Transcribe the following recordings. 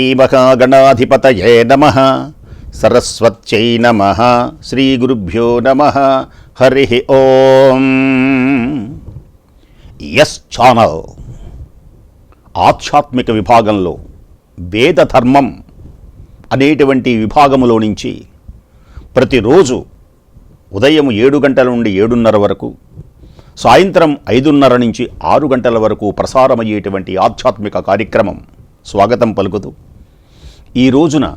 శ్రీమహాగణాధిపతయే నమ. సరస్వత్యై నమ. శ్రీగురుభ్యో నమ. హరి ఓం. S channel. ఆధ్యాత్మిక విభాగంలో వేదధర్మం అనేటువంటి విభాగములో నుంచి ప్రతిరోజు ఉదయం ఏడు గంటల నుండి ఏడున్నర వరకు సాయంత్రం ఐదున్నర నుంచి ఆరు గంటల వరకు ప్రసారమయ్యేటువంటి ఆధ్యాత్మిక కార్యక్రమం స్వాగతం పలుకుతూ ఈ రోజున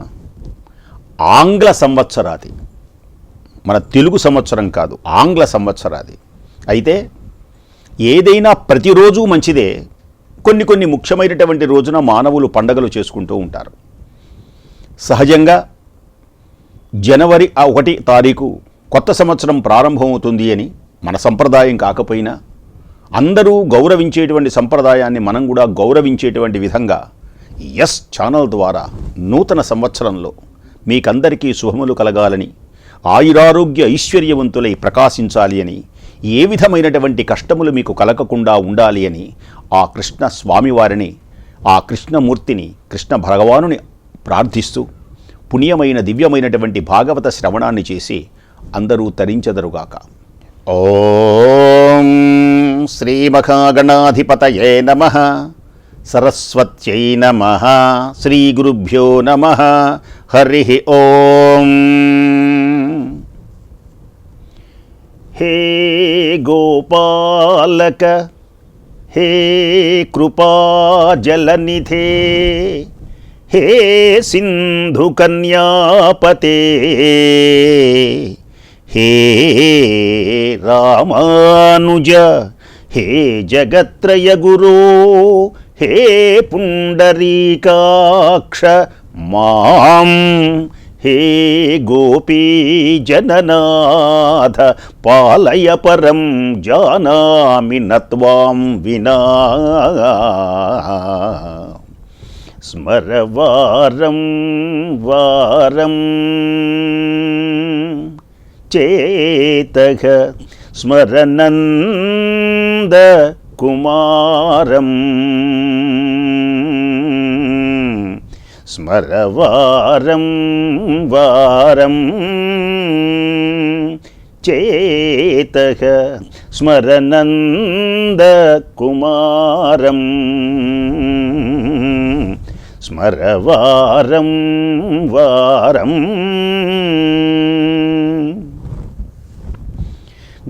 ఆంగ్ల సంవత్సరాది మన తెలుగు సంవత్సరం కాదు ఆంగ్ల సంవత్సరాది. అయితే ఏదైనా ప్రతిరోజు మంచిదే కొన్ని కొన్ని ముఖ్యమైనటువంటి రోజున మానవులు పండగలు చేసుకుంటూ ఉంటారు. సహజంగా జనవరి ఆ ఒకటి తారీఖు కొత్త సంవత్సరం ప్రారంభమవుతుంది అని మన సంప్రదాయం కాకపోయినా అందరూ గౌరవించేటువంటి సంప్రదాయాన్ని మనం కూడా గౌరవించేటువంటి విధంగా ఎస్ ఛానల్ ద్వారా నూతన సంవత్సరంలో మీకందరికీ శుభములు కలగాలని ఆయురారోగ్య ఐశ్వర్యవంతులై ప్రకాశించాలి అని ఏ విధమైనటువంటి కష్టములు మీకు కలగకుండా ఉండాలి అని ఆ కృష్ణ స్వామివారిని ఆ కృష్ణమూర్తిని కృష్ణ భగవానుని ప్రార్థిస్తూ పుణ్యమైన దివ్యమైనటువంటి భాగవత శ్రవణాన్ని చేసి అందరూ తరించెదరుగాక. ఓం శ్రీమహాగణాధిపతయే నమ. సరస్వత్యై నమ. శ్రీగురుభ్యో నమ. హరి ఓం. హే గోపాలక హే కృపాజలనిధే హే సింధుకన్యాపతే హే రామానుజ హే జగత్రయ గురో హే పుండరీకాక్ష మాం. హే గోపీ జననాథ పాలయ పరం జానామి నత్వాం వినా. స్మరవారం వారం చేత స్మరనంద కుమారం. స్మరవారం వారం. చేత స్మరనంద కుమారం. స్మరవారం వారం.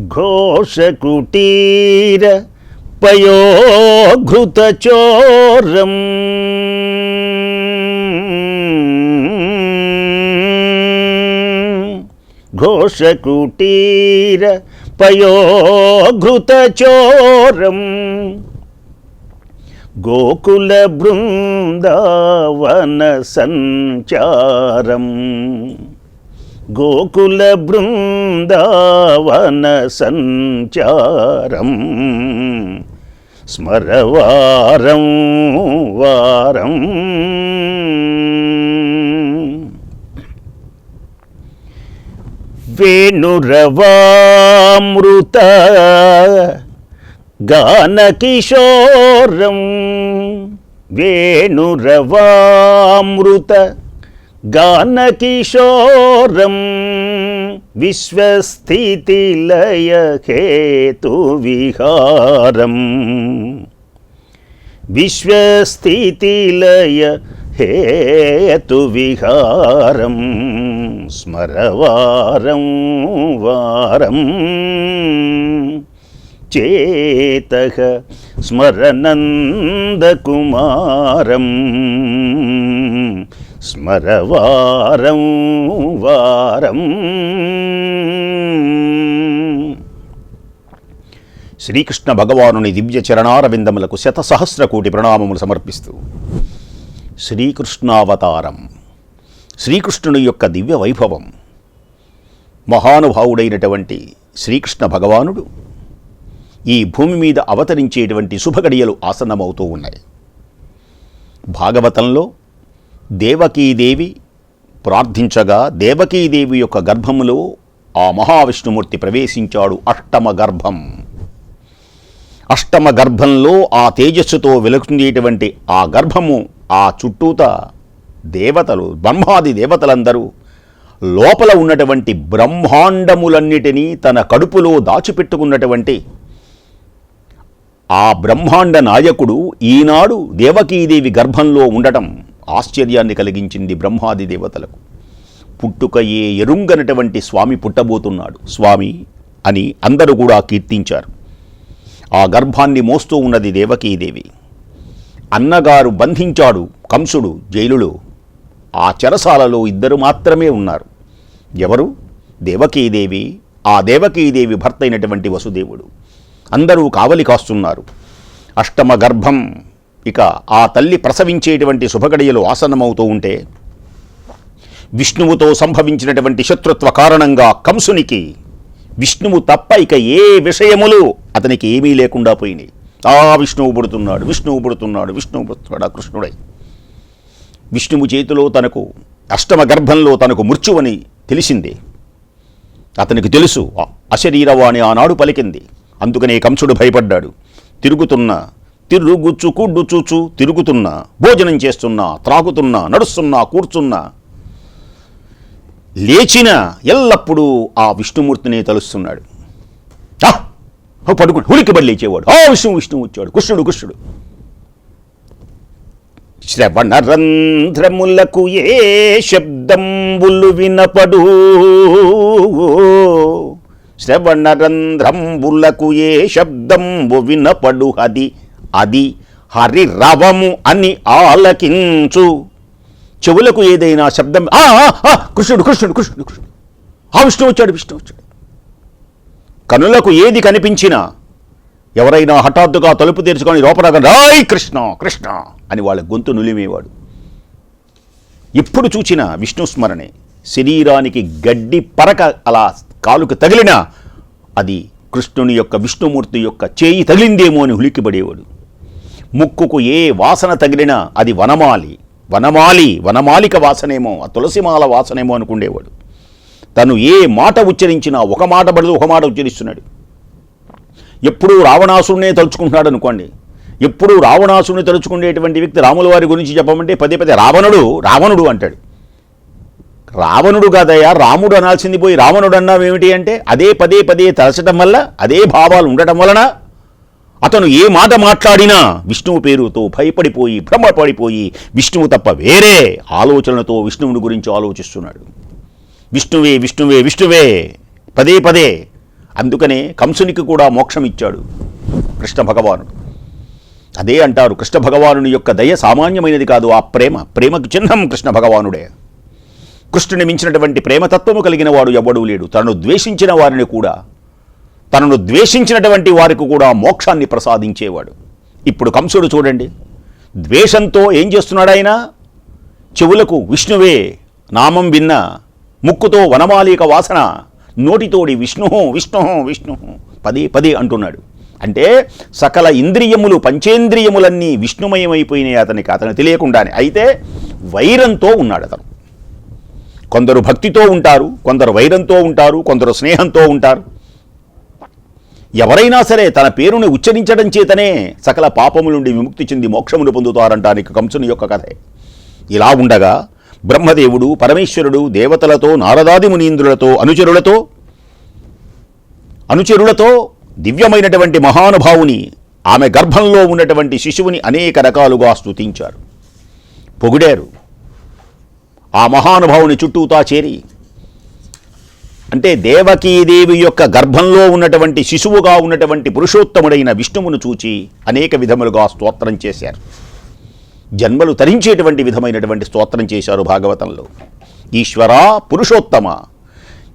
ఘోషకుటీర ఉపయోఘృతచోరం. ఘోషకుటీర పయోఘృతచోరం గోకుల బృందావన సంచారం. గోకుల బృందావన సంచారం. స్మరవారం వారం. వేణురవామృత గానకిశోరం. వేణురవామృత గానకిశోరం విశ్వస్థితిలయకేతువిహారం విశ్వస్థితిలయ హేతువిహారం స్మరవారం వారం చేత స్మరనందకుమారం స్మరవారం వారం. శ్రీకృష్ణ భగవానుని దివ్య చరణారవిందములకు శతసహస్ర కోటి ప్రణామములు సమర్పిస్తూ శ్రీకృష్ణావతారం శ్రీకృష్ణుని యొక్క దివ్య వైభవం మహానుభావుడైనటువంటి శ్రీకృష్ణ భగవానుడు ఈ భూమి మీద అవతరించేటువంటి శుభగడియలు ఆసన్నమవుతూ ఉన్నాయి. భాగవతంలో దేవకీదేవి ప్రార్థించగా దేవకీదేవి యొక్క గర్భములో ఆ మహావిష్ణుమూర్తి ప్రవేశించాడు అష్టమ గర్భం. అష్టమ గర్భంలో ఆ తేజస్సుతో వెలుగుతుండేటువంటి ఆ గర్భము ఆ చుట్టూత దేవతలు బ్రహ్మాది దేవతలందరూ లోపల ఉన్నటువంటి బ్రహ్మాండములన్నిటినీ తన కడుపులో దాచిపెట్టుకున్నటువంటి ఆ బ్రహ్మాండ నాయకుడు ఈనాడు దేవకీదేవి గర్భంలో ఉండటం ఆశ్చర్యాన్ని కలిగించింది బ్రహ్మాది దేవతలకు. పుట్టుకయే ఎరుంగనటువంటి స్వామి పుట్టబోతున్నాడు. స్వామి అని అందరూ కూడా కీర్తించారు. ఆ గర్భాన్ని మోస్తూ ఉన్నది దేవకీదేవి. అన్నగారు బంధించాడు కంసుడు జైలులో. ఆ చెరసాలలో ఇద్దరు మాత్రమే ఉన్నారు. ఎవరు? దేవకీదేవి. ఆ దేవకీదేవి భర్త అయినటువంటి వసుదేవుడు. అందరూ కావలి కాస్తున్నారు. అష్టమ గర్భం ఇక ఆ తల్లి ప్రసవించేటువంటి శుభగడియలు ఆసన్నమవుతూ ఉంటే విష్ణువుతో సంభవించినటువంటి శత్రుత్వ కారణంగా కంసునికి విష్ణువు తప్ప ఇక ఏ విషయములు అతనికి ఏమీ లేకుండా పోయినాయి. ఆ విష్ణువు పుడుతున్నాడు విష్ణువు పుడుతున్నాడు విష్ణువు పుడుతున్నాడు కృష్ణుడై. విష్ణువు చేతిలో తనకు అష్టమ గర్భంలో తనకు మృత్యువని తెలిసింది. అతనికి తెలుసు అశరీరవాణి ఆనాడు పలికింది. అందుకనే కంసుడు భయపడ్డాడు. తిరుగుతున్నా తిరుగుచు కూడ్డుచూచు తిరుగుతున్నా భోజనం చేస్తున్నా త్రాగుతున్నా నడుస్తున్నా కూర్చున్నా లేచిన ఎల్లప్పుడూ ఆ విష్ణుమూర్తిని తలుస్తున్నాడు. ఆ! ఓ పడుకుని ఉలిక్కిబడి లేచేవాడు. ఆ విష్ణువు విష్ణువు వచ్చాడు. కృష్ణుడు కృష్ణుడు. శ్రవణరంధ్రములకు ఏ శబ్దంబులు వినపడు? శ్రవణరంధ్రంబులకు ఏ శబ్దంబు వినపడు అది అది హరిరవము అని ఆలకించు. చెవులకు ఏదైనా శబ్దం కృష్ణుడు కృష్ణుడు కృష్ణుడు కృష్ణుడు. ఆ విష్ణు వచ్చాడు విష్ణు వచ్చాడు. కనులకు ఏది కనిపించినా ఎవరైనా హఠాత్తుగా తలుపు తెరుచుకొని లోపల రాయ్ కృష్ణ కృష్ణ అని వాళ్ళ గొంతు నులిమేవాడు. ఎప్పుడు చూచినా విష్ణు స్మరణే శరీరానికి గడ్డి పరక అలా కాలుకు తగిలినా అది కృష్ణుని యొక్క విష్ణుమూర్తి యొక్క చేయి తగిలిందేమో అని ఉలిక్కిపడేవాడు ముక్కుకు ఏ వాసన తగిలినా అది వనమాలి. వనమాలి వనమాలిక వాసనేమో ఆ తులసిమాల వాసనేమో అనుకుండేవాడు. తను ఏ మాట ఉచ్చరించినా ఒక మాట పడదు ఒక మాట ఉచ్చరిస్తున్నాడు. ఎప్పుడూ రావణాసుడినే తలుచుకుంటున్నాడు అనుకోండి. ఎప్పుడూ రావణాసుడిని తలుచుకునేటువంటి వ్యక్తి రాముల వారి గురించి చెప్పమంటే పదే పదే రావణుడు రావణుడు అంటాడు. రావణుడు కాదయ్యా రాముడు అనాల్సింది పోయి రావణుడు అన్నావేమిటి అంటే అదే పదే పదే తలచడం వల్ల అదే భావాలు ఉండటం వలన అతను ఏ మాట మాట్లాడినా విష్ణువు పేరుతో భయపడిపోయి భ్రమపడిపోయి విష్ణువు తప్ప వేరే ఆలోచనలతో విష్ణువుని గురించి ఆలోచిస్తున్నాడు. విష్ణువే విష్ణువే విష్ణువే పదే పదే. అందుకనే కంసునికి కూడా మోక్షం ఇచ్చాడు కృష్ణ భగవానుడు. అదే అంటారు కృష్ణ భగవానుని యొక్క దయ సామాన్యమైనది కాదు ఆ ప్రేమ ప్రేమకు చిహ్నం కృష్ణ భగవానుడే. కృష్ణుని మించినటువంటి ప్రేమతత్వము కలిగిన వాడు ఎవడూ లేడు. తనను ద్వేషించిన వారిని కూడా తనను ద్వేషించినటువంటి వారికి కూడా మోక్షాన్ని ప్రసాదించేవాడు. ఇప్పుడు కంసుడు చూడండి. ద్వేషంతో ఏం చేస్తున్నాడు చెవులకు విష్ణువే నామం విన్న ముక్కుతో వనమాలిక వాసన నోటితోడి విష్ణు విష్ణు విష్ణు పదే పదే అంటున్నాడు. అంటే సకల ఇంద్రియములు పంచేంద్రియములన్నీ విష్ణుమయమైపోయినాయి అతనికి. అతను తెలియకుండానే. అయితే వైరంతో ఉన్నాడు అతను. కొందరు భక్తితో ఉంటారు కొందరు వైరంతో ఉంటారు కొందరు స్నేహంతో ఉంటారు. ఎవరైనా సరే తన పేరుని ఉచ్చరించడం చేతనే సకల పాపముల నుండి విముక్తి చెంది మోక్షమును పొందుతారంటానికి కంసుని యొక్క కథే. ఇలా ఉండగా బ్రహ్మదేవుడు పరమేశ్వరుడు దేవతలతో నారదాది మునీంద్రులతో అనుచరులతో అనుచరులతో దివ్యమైనటువంటి మహానుభావుని ఆమె గర్భంలో ఉన్నటువంటి శిశువుని అనేక రకాలుగా స్తుతించారు. పొగిడారు. ఆ మహానుభావుని చుట్టూతా చేరి. అంటే దేవకీదేవి యొక్క గర్భంలో ఉన్నటువంటి శిశువుగా ఉన్నటువంటి పురుషోత్తముడైన విష్ణువును చూచి అనేక విధములుగా స్తోత్రం చేశారు. జన్మలు తరించేటువంటి విధమైనటువంటి స్తోత్రం చేశారు భాగవతంలో. ఈశ్వరా పురుషోత్తమ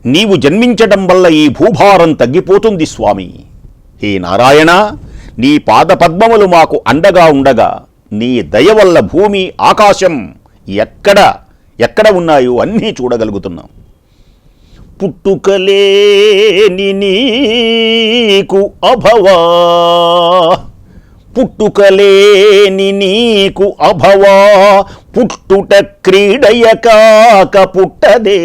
నీవు జన్మించటం వల్ల ఈ భూభారం తగ్గిపోతుంది స్వామి. హే నారాయణ నీ పాదపద్మములు మాకు అండగా ఉండగా నీ దయ వల్ల భూమి ఆకాశం ఎక్కడ ఎక్కడ ఉన్నాయో అన్నీ చూడగలుగుతున్నాం. పుట్టుకలేని నీకు అభవా. పుట్టుకలేని నీకు అభవా. పుట్టుట క్రీడయ కాక పుట్టదే.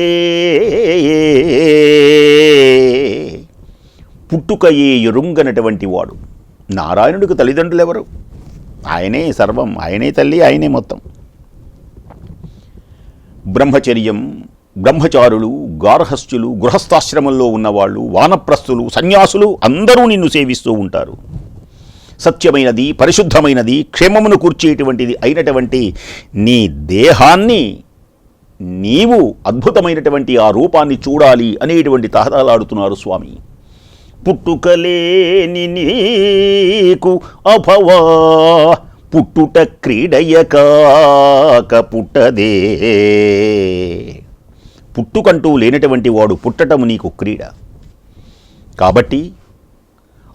పుట్టుకయే ఎరుంగనటువంటి వాడు? నారాయణుడికి తల్లిదండ్రులు ఎవరు ఆయనే సర్వం ఆయనే తల్లి ఆయనే మొత్తం. బ్రహ్మచర్యం బ్రహ్మచారులు గార్హస్థ్యులు గృహస్థాశ్రమంలో ఉన్నవాళ్ళు వానప్రస్థులు సన్యాసులు అందరూ నిన్ను సేవిస్తూ ఉంటారు. సత్యమైనది పరిశుద్ధమైనది క్షేమమును కూర్చేటువంటిది అయినటువంటి నీ దేహాన్ని నీవు అద్భుతమైనటువంటి ఆ రూపాన్ని చూడాలి అనేటువంటి తహతలాడుతున్నారు స్వామి. పుట్టుకలేని నీకు అభవా పుట్టుట క్రీడయ కాక పుట్టదే. పుట్టుకంటూ లేనటువంటి వాడు పుట్టటము నీకు క్రీడ. కాబట్టి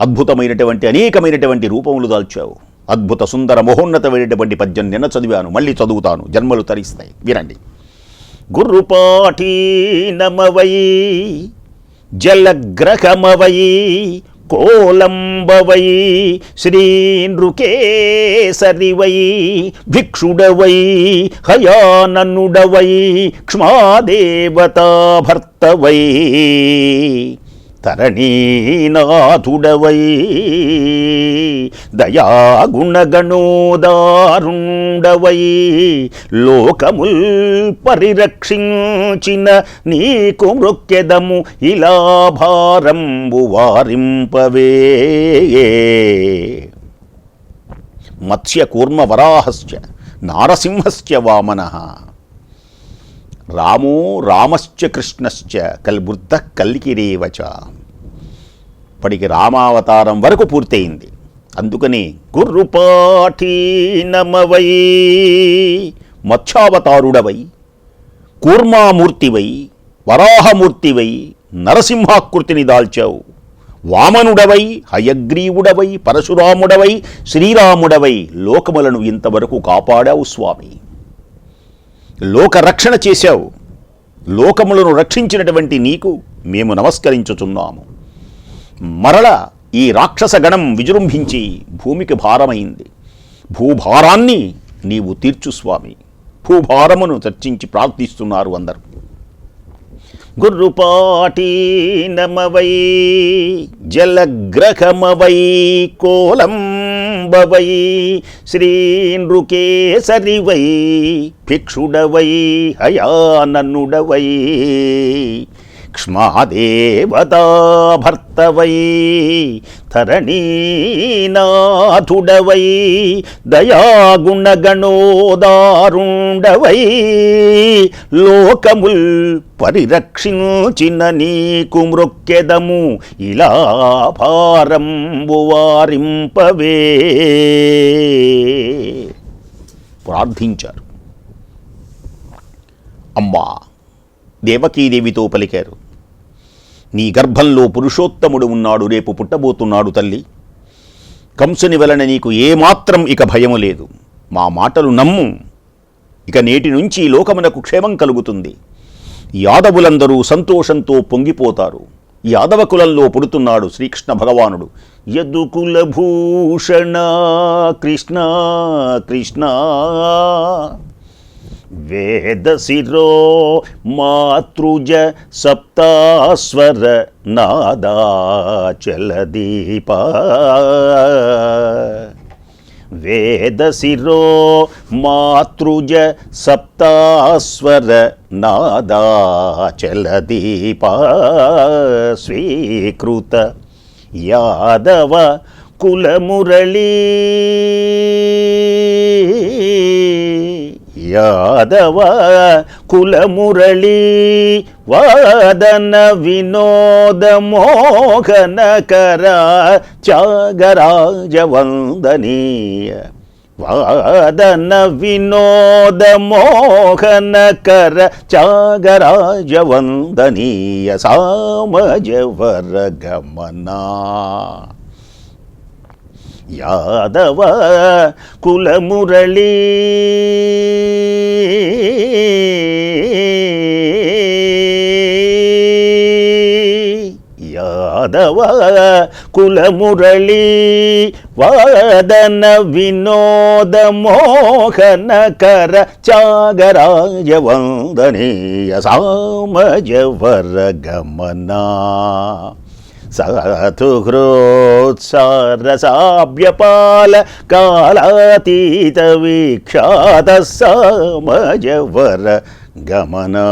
అద్భుతమైనటువంటి అనేకమైనటువంటి రూపములు దాల్చావు. అద్భుత సుందర మహోన్నతమైనటువంటి పద్యం నిన్న చదివాను మళ్ళీ చదువుతాను జన్మలు తరిస్తాయి. వినండి. గుర్రుపాఠీ నమవై జలగ్రహమవై కోలంబవై శ్రీనృకేసరివై భిక్షుడవై హయానన్నుడవై క్ష్మాదేవతాభర్తవై. తరణీనాథుడవై దయాగుణగణోదారుండవై లోకముల్ పరిరక్షించిన నీకు మృక్కెదము ఇలా భారంబు వారింపవే. మత్స్యకూర్మ వరాహశ్చ నారసింహశ్చ వామనః. రామో రామశ్చ కృష్ణశ్చ కల్బుద్ధ కల్కిరేవచ ఇప్పటికి రామావతారం వరకు పూర్తయింది. అందుకని గుర్రుపాఠీ నమవై మత్స్యావతారుడవై కూర్మామూర్తివై వరాహమూర్తివై నరసింహాకృతిని దాల్చావు. వామనుడవై హయగ్రీవుడవై పరశురాముడవై శ్రీరాముడవై లోకములను ఇంతవరకు కాపాడావు స్వామి. లోకరక్షణ చేశావు. లోకములను రక్షించినటువంటి నీకు మేము నమస్కరించుచున్నాము. మరల ఈ రాక్షస గణం విజృంభించి భూమికి భారమైంది. భూభారాన్ని నీవు తీర్చు స్వామి. భూభారమును చర్చించి ప్రార్థిస్తున్నారు అందరు. గుర్రుపాటీ నమవై జలగ్రహమవై కోలంబవై శ్రీనృకేసరివై భిక్షుడవై హయానన్నుడవై క్ష్మాదేవతాభర్తవై ధరణీనాథుడవై దయాగుణగణోదారుండవై లోకముల్ పరిరక్షించిన నీకు మృక్కెదము ఇలా భారంబు వారింపవే ప్రార్థించారు. అమ్మా దేవకీదేవితో పలికారు. నీ గర్భంలో పురుషోత్తముడు ఉన్నాడు రేపు పుట్టబోతున్నాడు తల్లి. కంసుని వలన నీకు ఏమాత్రం ఇక భయము లేదు. మా మాటలు నమ్ము. ఇక నేటి నుంచి లోకమునకు క్షేమం కలుగుతుంది. యాదవులందరూ సంతోషంతో పొంగిపోతారు. యాదవ కులంలో పుడుతున్నాడు శ్రీకృష్ణ భగవానుడు. యదుకుల భూషణ కృష్ణ కృష్ణ వేదశిరో మాతృజ సప్తాస్వర నాదాచలదీప వేదశిరో మాతృజ సప్తాస్వర నాదాచలదీప స్వీకృత యాదవ కులమురళీ. யாதவ குலமுரளி வாதன வினோத மோகனகரா தியாகராஜவந்தனீய வாதன வினோத மோகனகர தியாகராஜவந்தனீய சாமஜவர கமனா సామజవర గమనా యాదవ కులమురళీ యాదవ కులమురళీ వాదన వినోద మోహనకర త్యాగరాజ వందనీయ సామజవర గమనా సతుహృత్సారసాభ్యపాల కాళాతీత వీక్షాత సమజవర గమనా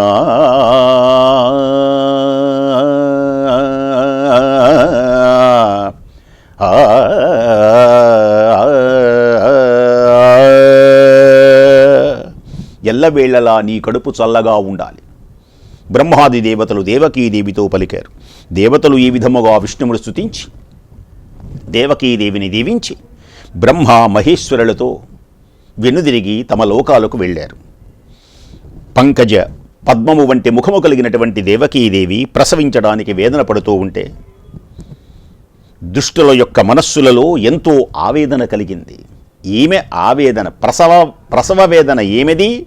ఆ, ఎల్లవేళలా నీ కడుపు చల్లగా ఉండాలి బ్రహ్మాది దేవతలు దేవకీదేవితో పలికారు. దేవతలు ఈ విధముగా విష్ణువును స్థుతించి దేవకీదేవిని దీవించి బ్రహ్మ మహేశ్వరులతో వెనుదిరిగి తమ లోకాలకు వెళ్ళారు. పంకజ పద్మము వంటి ముఖము కలిగినటువంటి దేవకీదేవి ప్రసవించడానికి వేదన పడుతూ ఉంటే దుష్టుల యొక్క మనస్సులలో ఎంతో ఆవేదన కలిగింది. ఈమె ఆవేదన ప్రసవ ప్రసవ వేదన ఏమిది?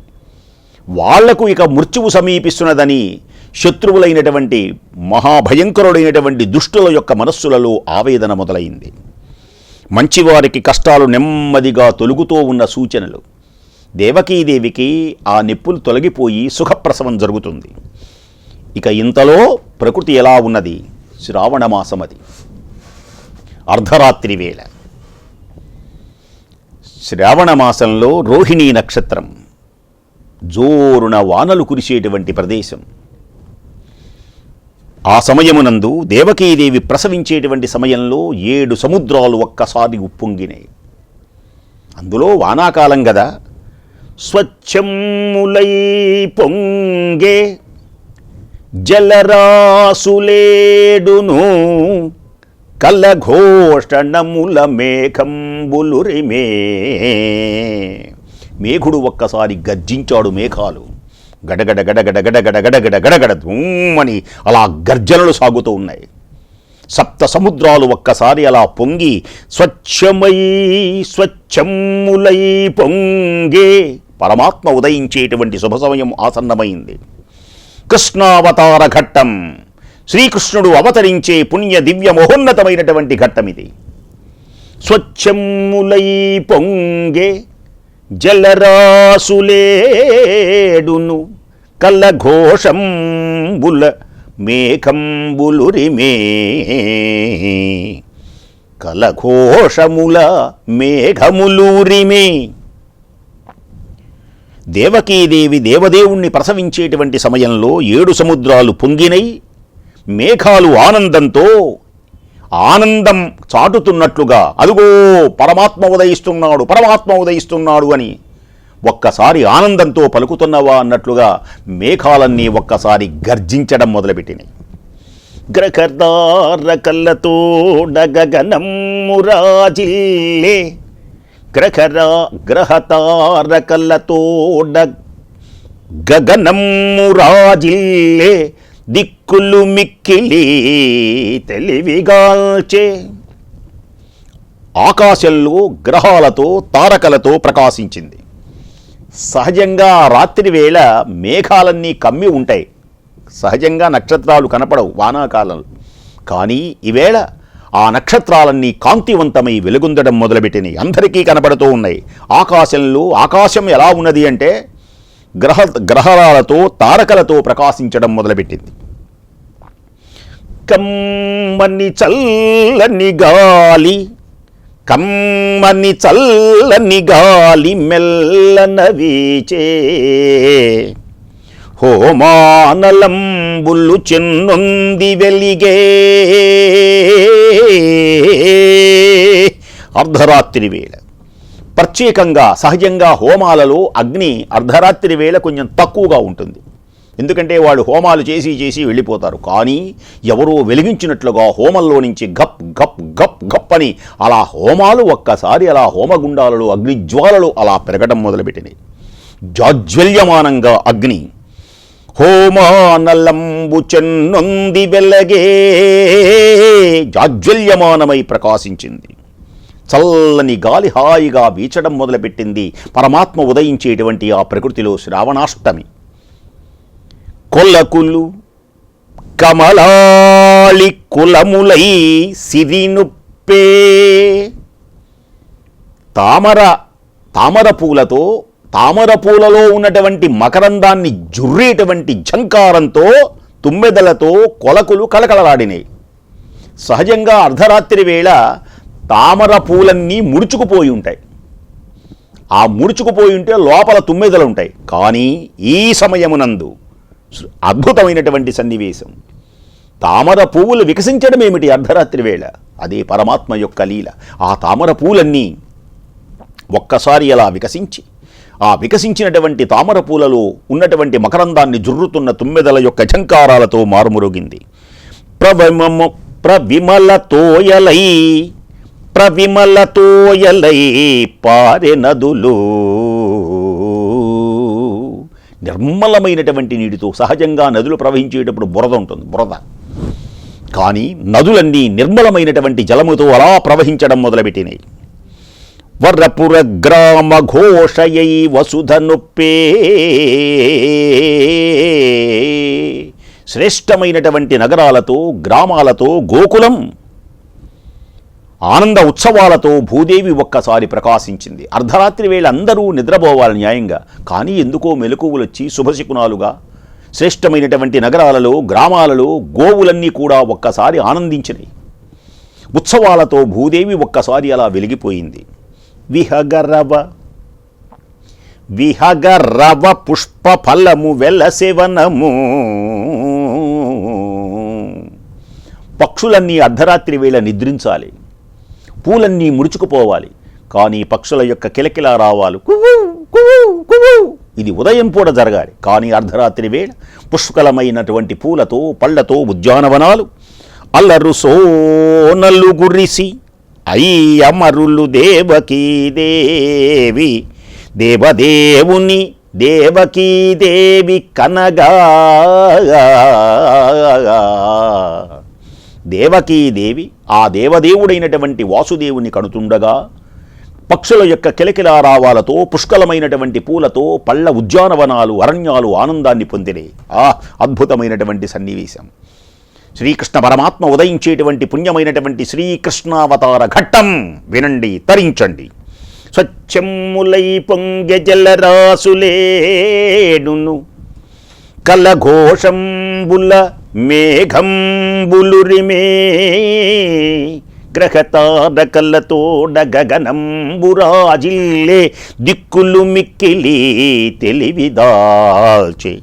వాళ్ళకు ఇక మృత్యువు సమీపిస్తున్నదని శత్రువులైనటువంటి మహాభయంకరుడైనటువంటి దుష్టుల యొక్క మనస్సులలో ఆవేదన మొదలైంది. మంచివారికి కష్టాలు నెమ్మదిగా తొలుగుతూ ఉన్న సూచనలు. దేవకీదేవికి ఆ నిప్పులు తొలగిపోయి సుఖప్రసవం జరుగుతుంది. ఇక ఇంతలో ప్రకృతి ఎలా ఉన్నది? శ్రావణ మాసం అది. అర్ధరాత్రి వేళ. శ్రావణ మాసంలో రోహిణీ నక్షత్రం. జోరున వానలు కురిసేటువంటి ప్రదేశం. ఆ సమయమునందు దేవకీదేవి ప్రసవించేటువంటి సమయంలో ఏడు సముద్రాలు ఒక్కసారి ఉప్పొంగినాయి. అందులో వానాకాలం కదా స్వచ్ఛములై పొంగే జలరాసులేడును కలఘోషణముల మేఘంబులురిమే. మేఘుడు ఒక్కసారి గర్జించాడు మేఘాలు. గడగడ గడగడ గడగడ గడగడ గడగడ ధూమని అలా గర్జనలు సాగుతూ ఉన్నాయి. సప్త సముద్రాలు ఒక్కసారి అలా పొంగి స్వచ్ఛమై స్వచ్ఛములై పొంగే పరమాత్మ ఉదయించేటువంటి శుభ సమయం ఆసన్నమైంది. కృష్ణావతార ఘట్టం. శ్రీకృష్ణుడు అవతరించే పుణ్య దివ్య మహోన్నతమైనటువంటి ఘట్టం ఇది. స్వచ్ఛములై పొంగే జలరాసులేడును కలఘోషంబుల మేఘంబులురిమే. కలఘోషముల మేఘములూరిమే. దేవకీదేవి దేవదేవుణ్ణి ప్రసవించేటువంటి సమయంలో ఏడు సముద్రాలు పొంగినై మేఘాలు ఆనందంతో ఆనందం చాటుతున్నట్లుగా అదుగో పరమాత్మ ఉదయిస్తున్నాడు పరమాత్మ ఉదయిస్తున్నాడు అని ఒక్కసారి ఆనందంతో పలుకుతున్నవా అన్నట్లుగా మేఘాలన్నీ ఒక్కసారి గర్జించడం మొదలుపెట్టినాయి. గ్రకర్దార కళ్ళతో డగగనమ్మురాజిల్లే గ్రహరా గ్రహతార కళ్ళతో గగనమ్మురాజిల్లే దిక్కులు మిక్కిలి తెలివిగాల్చే. ఆకాశంలో గ్రహాలతో తారకలతో ప్రకాశించింది. సహజంగా రాత్రి వేళ మేఘాలన్నీ కమ్మి ఉంటాయి. సహజంగా నక్షత్రాలు కనపడవు వానాకాలంలో. కానీ ఈవేళ ఆ నక్షత్రాలన్నీ కాంతివంతమై వెలుగుందడం మొదలుపెట్టినాయి అందరికీ కనపడుతూ ఉన్నాయి. ఆకాశంలో ఆకాశం ఎలా ఉన్నది అంటే గ్రహ గ్రహాలతో తారకలతో ప్రకాశించడం మొదలుపెట్టింది. కమ్మని చల్లని గాలి కమ్మని చల్లని గాలి మెల్లన వీచే హోమానలంబులు చెన్నొంది వెలిగే. అర్ధరాత్రి వేళ. ప్రత్యేకంగా సహజంగా హోమాలలో అగ్ని అర్ధరాత్రి వేళ కొంచెం తక్కువగా ఉంటుంది. ఎందుకంటే వాళ్ళు హోమాలు చేసి చేసి వెళ్ళిపోతారు. కానీ ఎవరో వెలిగించినట్లుగా హోమంలో నుంచి గప్ గప్ గప్ గప్ అని అలా హోమాలు ఒక్కసారి అలా హోమగుండాలలో అగ్నిజ్వాలలు అలా పెరగడం మొదలుపెట్టినాయి జాజ్వల్యమానంగా అగ్ని హోమానలంబు చెన్నొంది వెలగే జాజ్వల్యమానమై ప్రకాశించింది. చల్లని గాలి హాయిగా వీచడం మొదలుపెట్టింది. పరమాత్మ ఉదయించేటువంటి ఆ ప్రకృతిలో శ్రావణాష్టమి. కొల్లకులు కమలాళి కులములై సిరినుప్పే. తామర తామర పూలతో తామర పూలలో ఉన్నటువంటి మకరందాన్ని జుర్రేటువంటి ఝంకారంతో తుమ్మెదలతో కొలకులు కలకలలాడినాయి సహజంగా అర్ధరాత్రి వేళ తామర పూలన్నీ ముడుచుకుపోయి ఉంటాయి. ఆ ముడుచుకుపోయి ఉంటే లోపల తుమ్మెదలు ఉంటాయి. కానీ ఈ సమయమునందు అద్భుతమైనటువంటి సన్నివేశం. తామర పువ్వులు వికసించడం ఏమిటి అర్ధరాత్రి వేళ? అదే పరమాత్మ యొక్క లీల. ఆ తామర పూలన్నీ ఒక్కసారి అలా వికసించి ఆ వికసించినటువంటి తామర పూలలో ఉన్నటువంటి మకరందాన్ని జుర్రుతున్న తుమ్మెదల యొక్క ఝంకారాలతో మారుమురుగింది. ప్రవమము ప్రవిమల తోయలై ప్రవిమల తోయలై పారె నదులు నిర్మలమైనటువంటి నీటితో సహజంగా నదులు ప్రవహించేటప్పుడు బురద ఉంటుంది బురద. కానీ నదులన్నీ నిర్మలమైనటువంటి జలముతో అలా ప్రవహించడం మొదలుపెట్టినాయి. వరపుర గ్రామ ఘోషయై వసుధ నొప్పే శ్రేష్టమైనటువంటి నగరాలతో గ్రామాలతో గోకులం ఆనంద ఉత్సవాలతో భూదేవి ఒక్కసారి ప్రకాశించింది. అర్ధరాత్రి వేళ అందరూ నిద్రపోవాలి న్యాయంగా. కానీ ఎందుకో మెలకువలొచ్చి శుభశకునాలుగా. శ్రేష్టమైనటువంటి నగరాలలో గ్రామాలలో గోవులన్నీ కూడా ఒక్కసారి ఆనందించినాయి ఉత్సవాలతో భూదేవి ఒక్కసారి అలా వెలిగిపోయింది. విహగరవ. విహగరవ పుష్ప ఫలము వెలసేవనము పక్షులన్నీ అర్ధరాత్రి వేళ నిద్రించాలి. పూలన్నీ ముడుచుకుపోవాలి. కానీ పక్షుల యొక్క కిలకిల రావాలు కువ్వు, కువ్వు, కువ్వు. ఇది ఉదయం పూట జరగాలి. కానీ అర్ధరాత్రి వేళ పుష్కలమైనటువంటి పూలతో పళ్ళతో ఉద్యానవనాలు. అల్లరు సోనల్లు గురిసి అయ్యమరులు దేవకీ దేవి దేవదేవుని దేవకీదేవి కనగా దేవకీదేవి ఆ దేవదేవుడైనటువంటి వాసుదేవుని కడుతుండగా పక్షుల యొక్క కిలకిలారావాలతో పుష్కలమైనటువంటి పూలతో పళ్ళ ఉద్యానవనాలు అరణ్యాలు ఆనందాన్ని పొందినాయి ఆ అద్భుతమైనటువంటి సన్నివేశం. శ్రీకృష్ణ పరమాత్మ ఉదయించేటువంటి పుణ్యమైనటువంటి శ్రీకృష్ణావతార ఘట్టం వినండి తరించండి. స్వచ్ఛములై పొంగె జలరాసులేడును కలఘోషంబుల మేఘంబులురిమే గ్రహతారకలతోడ గగనంబురాజిల్లే దిక్కులు మిక్కిలి తెలివిదాల్చే.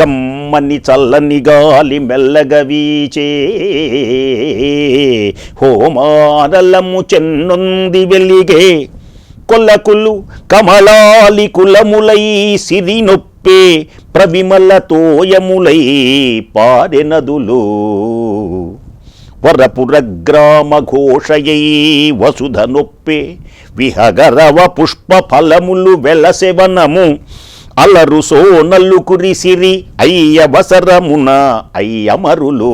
కమ్మని చల్లని గాలి మెల్లగ వీచే. హోమారలము చెన్నొంది వెలిగే. కొల్లకులు కమలాలి కులములై సిరి నొప్పే. ప్రవిమల తోయములై పారె నదులు వరపుర గ్రామ ఘోషయై వసుధ నొప్పే విహగరవ పుష్ప ఫలములు వెలసెవనము అలరు సోనల్లు కురిసిరి అయ్యవసరమున అయ్యమరులు.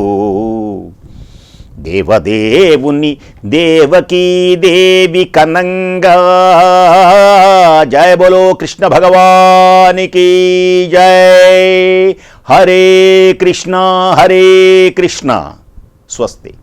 దేవదేవుని దేవకీ దేవి కనంగా జయ బోలో కృష్ణ భగవానికి జయ హరే కృష్ణ హరే కృష్ణ. స్వస్తి.